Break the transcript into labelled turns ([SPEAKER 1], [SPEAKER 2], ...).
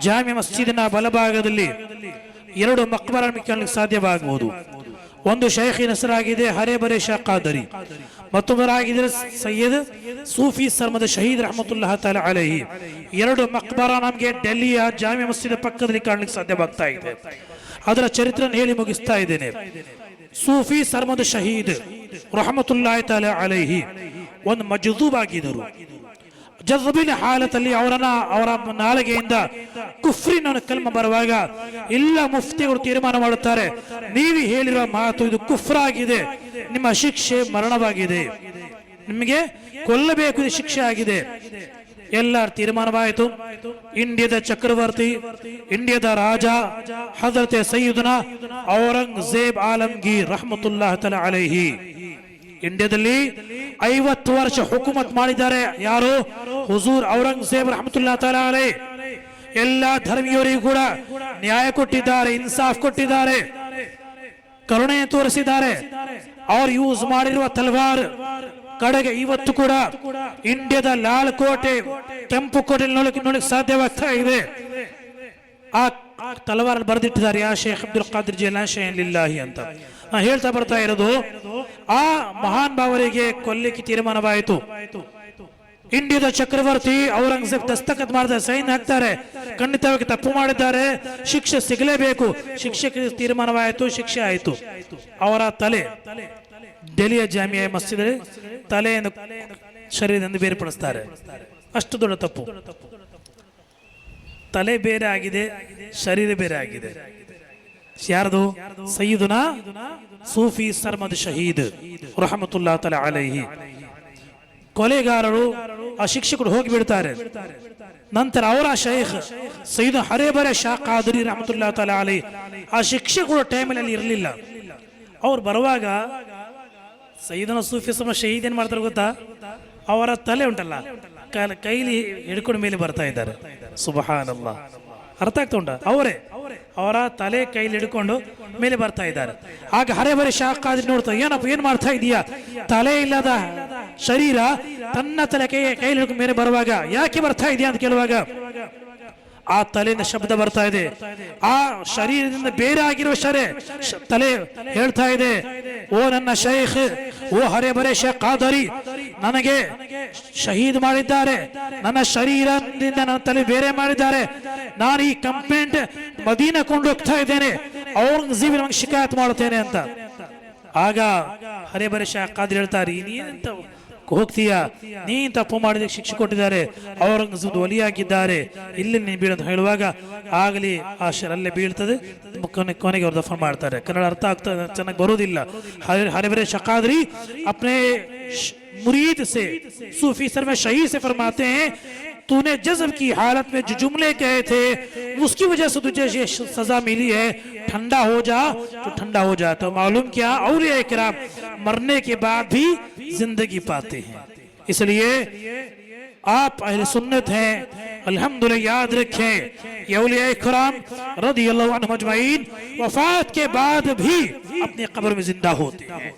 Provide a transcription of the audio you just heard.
[SPEAKER 1] ಜಾಮಿ ಮಸ್ಜಿದಿನ ಬಲಭಾಗದಲ್ಲಿ ಎರಡು ಮಕ್ಬರ ಮಿಕ್ಕಲಿಕ್ಕೆ ಸಾಧ್ಯವಾಗಬಹುದು ಒಂದು ಶೈಖಿನ ಹೆಸರಾಗಿದೆ ಹರೇಬರೆ ಶಾ ಖಾದರಿ. ಮತ್ತೊಬ್ಬರಾಗಿದ್ದರೆ ಸೈಯದ್ ಸೂಫಿ ಸರ್ಮದ ಶಹೀದ್ ರಹಮತುಲ್ಲಾ ತಾಲ ಅಲಹಿ. ಎರಡು ಮಕ್ಬರ ನಮಗೆ ಡೆಲ್ಲಿಯ ಜಾಮಿ ಮಸ್ಜಿದ್ ಪಕ್ಕದಲ್ಲಿ ಕಾಣಲಿಕ್ಕೆ ಸಾಧ್ಯವಾಗ್ತಾ ಇದೆ. ಅದರ ಚರಿತ್ರೆಯನ್ನು ಹೇಳಿ ಮುಗಿಸ್ತಾ ಇದ್ದೇನೆ. ಸೂಫಿ ಸರ್ಮದ ಶಹೀದ್ ರಹಮತುಲ್ಲಾ ತಾಲ ಅಲೈಹಿ ಒಂದು ಮಜದೂಬ್ ಆಗಿದ್ದರು. ಜಜ್ಬಿನ ಹಾಲತಲ್ಲಿ ಅವರನ್ನ, ಅವರ ನಾಲಿಗೆಯಿಂದ ಕುಫ್ರಿನ ಕಲ್ಮ ಬರುವಾಗ ಎಲ್ಲ ಮುಫ್ತಿಗಳು ತೀರ್ಮಾನ ಮಾಡುತ್ತಾರೆ. ನೀವು ಹೇಳಿರುವ ಮಾತು ಇದು ಕುಫ್ರಾಗಿದೆ. ನಿಮ್ಮ ಶಿಕ್ಷೆ ಮರಣವಾಗಿದೆ. ನಿಮಗೆ ಕೊಲ್ಲಬೇಕು ಇದು ಶಿಕ್ಷೆ ಆಗಿದೆ. ಎಲ್ಲರ ತೀರ್ಮಾನವಾಯಿತು. ಇಂಡಿಯಾದ ಚಕ್ರವರ್ತಿ, ಇಂಡಿಯಾದ ರಾಜ, ಹಜರತೆ ಸೈಯುದನ ಔರಂಗಜೇಬ್ ಆಲಂಗೀರ್ ರಹಮತುಲ್ಲಾ ತಲ ಅಲೈಹಿ. ಇಂಡಿಯಾದಲ್ಲಿ ಐವತ್ತು ವರ್ಷ ಹುಕುಮತ್ ಮಾಡಿದ್ದಾರೆ. ಯಾರು? ಹುಜೂರ್ ಔರಂಗಜೇಬ್ ರಹಮತುಲ್ಲಾ ತಾಲಾ ಅಲೆ. ಎಲ್ಲ ಧರ್ಮೀಯರಿಗೂ ಕೂಡ ನ್ಯಾಯ ಕೊಟ್ಟಿದ್ದಾರೆ, ಇನ್ಸಾಫ್ ಕೊಟ್ಟಿದ್ದಾರೆ, ಕರುಣೆ ತೋರಿಸಿದ್ದಾರೆ. ಅವ್ರು ಯೂಸ್ ಮಾಡಿರುವ ತಲ್ವಾರ್ ಕಡೆಗೆ ಇವತ್ತು ಕೂಡ ಇಂಡಿಯಾದ ಲಾಲ್ ಕೋಟೆ ಕೆಂಪು ಕೋಟೆ ನೋಡಕ್ಕೆ ನೋಡಕ್ಕೆ ಸಾಧ್ಯವಾಗ್ತಾ ಇದೆ. ಆ ತಲವಾರಲ್ಲಿ ಬರೆದಿಟ್ಟಿದ್ದಾರೆ, ಯಾ ಶೇಖ್ ಅಬ್ದುಲ್ ಖಾದಿರ್ ಜಿಲ್ಲಾ ಅಂತ. ನಾ ಹೇಳ್ತಾ ಬರ್ತಾ ಇರೋದು, ಆ ಮಹಾನ್ ಭಾವರಿಗೆ ಕೊಲ್ಲಿಕ್ಕೆ ತೀರ್ಮಾನವಾಯಿತು. ಇಂಡಿಯಾದ ಚಕ್ರವರ್ತಿ ಔರಂಗಜೇಬ್ ದಸ್ತಖತ್ ಮಾಡಿದ ಸೈನ್ ಹಾಕ್ತಾರೆ. ಖಂಡಿತವಾಗಿ ತಪ್ಪು ಮಾಡಿದ್ದಾರೆ. ಶಿಕ್ಷೆ ಸಿಗಲೇಬೇಕು. ಶಿಕ್ಷೆಗೆ ತೀರ್ಮಾನವಾಯಿತು, ಶಿಕ್ಷೆ ಆಯಿತು. ಅವರ ತಲೆ ಡೆಲ್ಲಿಯ ಜಾಮಿಯಾ ಮಸ್ಜಿದ್ ತಲೆಯನ್ನು ಶರೀರದಿಂದ ಬೇರ್ಪಡಿಸ್ತಾರೆ. ಅಷ್ಟು ದೊಡ್ಡ ತಪ್ಪು. ತಲೆ ಬೇರೆ ಆಗಿದೆ, ಶರೀರ ಬೇರೆ ಆಗಿದೆ. ಯಾರದು? ಸಯ್ಯಿದುನಾ ಸೂಫಿ ಸರ್ಮದ್ ಶಹೀದ್ ರಹಮತುಲ್ಲಾ ತಲ ಅಲೈಹಿ. ಕೊಲೆಗಾರರು ಆ ಶಿಕ್ಷಕರು ಹೋಗಿ ಬಿಡ್ತಾರೆ ನಂತರ ಅವರ ಶೇಖ್ ಸೈದ ಹರೇಬರೆ ಶಾ ಖಾದರಿ ರಹಮತುಲ್ಲಾ ತಲ ಅಲೈ ಆ ಶಿಕ್ಷಕರು ಟೈಮಲ್ಲಿ ಇರಲಿಲ್ಲ. ಅವ್ರು ಬರುವಾಗ ಸೈದನ ಸೂಫಿ ಸಮ ಶಹೀದ್ ಏನ್ ಮಾಡ್ತಾರೆ ಗೊತ್ತಾ? ಅವರ ತಲೆ ಉಂಟಲ್ಲ ಕೈಲಿ ಹಿಡ್ಕೊಂಡ ಮೇಲೆ ಬರ್ತಾ ಇದ್ದಾರೆ. ಸುಬಹಾನಲ್ಲ. ಅರ್ಥ ಆಗ್ತಾ ಉಂಟ? ಅವರೇ. ಅವರ ತಲೆ ಕೈಲಿ ಹಿಡ್ಕೊಂಡು ಮೇಲೆ ಬರ್ತಾ ಇದ್ದಾರೆ. ಆಗ ಹರೆ ಬರೆ ಶಾಕ್ ಆದ್ರೆ ನೋಡ್ತಾ, ಏನಪ್ಪ, ಏನ್ ಮಾಡ್ತಾ ಇದೀಯಾ? ತಲೆ ಇಲ್ಲದ ಶರೀರ ತನ್ನ ತಲೆ ಕೈ ಕೈಲಿ ಹಿಡ್ಕೊಂಡು ಮೇಲೆ ಬರುವಾಗ ಯಾಕೆ ಬರ್ತಾ ಇದೆಯಾ ಅಂತ ಕೇಳುವಾಗ ಆ ತಲೆಯಿಂದ ಶಬ್ದ ಬರ್ತಾ ಇದೆ. ಆ ಶರೀರದಿಂದ ಬೇರೆ ಆಗಿರುವ ಶರೆ ತಲೆ ಹೇಳ್ತಾ ಇದೆ. ಓ ನನ್ನ ಶೇಖ್, ಓ ಹರೆ ಬರೆ ಶೇಖ್ ಕಾದರಿ ನನಗೆ ಶಹೀದ್ ಮಾಡಿದ್ದಾರೆ. ನನ್ನ ಶರೀರದಿಂದ ನನ್ನ ತಲೆ ಬೇರೆ ಮಾಡಿದ್ದಾರೆ. ನಾನು ಈ ಕಂಪ್ಲೇಂಟ್ ಮದೀನ ಕೊಂಡು ಹೋಗ್ತಾ ಇದ್ದೇನೆ. ಔರಂಗಜೀಬ್ ನಮಗೆ ಶಿಕಾಯತ್ ಮಾಡುತ್ತೇನೆ ಅಂತ. ಆಗ ಹರೆ ಬರೆ ಶೇಖ್ ಖಾದ್ರಿ ಹೇಳ್ತಾರೆ ನೀನಂತ ಹೋಗ್ತೀಯಾ ನೀನ್ ತಪ್ಪು ಮಾಡಿದಕ್ಕೆ ಶಿಕ್ಷೆ ಕೊಟ್ಟಿದ್ದಾರೆ ಔರಂಗಜೀಬ್ ಒಲಿಯಾಗಿದ್ದಾರೆ ಇಲ್ಲಿ ನೀನು ಬೀಳಂತ ಹೇಳುವಾಗ ಆಗಲಿ ಆ ಶರಲ್ಲೇ ಬೀಳ್ತದೆ ಕೊನೆ ಕೊನೆಗೆ ಅವ್ರು ದಫನ್ ಮಾಡ್ತಾರೆ ಕನ್ನಡ ಅರ್ಥ ಆಗ್ತಾ ಚೆನ್ನಾಗಿ ಬರೋದಿಲ್ಲ ಹರಿಬರೆ ಶಕಾದ್ರಿ अपने श- मुरीद से सूफी सर में शहीद से फरमाते हैं तूने जज्ब की हालत में जो जुमले कहे थे उसकी वजह से तुझे ये श- सजा मिली है ठंडा हो जा तो ठंडा हो जा तो मालूम क्या और कराम मरने के बाद भी ज़िंदगी पाते हैं। इसलिए आप अहले सुन्नत हैं, अल्हम्दुलिल्लाह याद रखें, ये औलिया इकराम रदियल्लाहु अन्हुम अजमईन वफात के बाद भी अपनी कब्र में ज़िंदा होते हैं।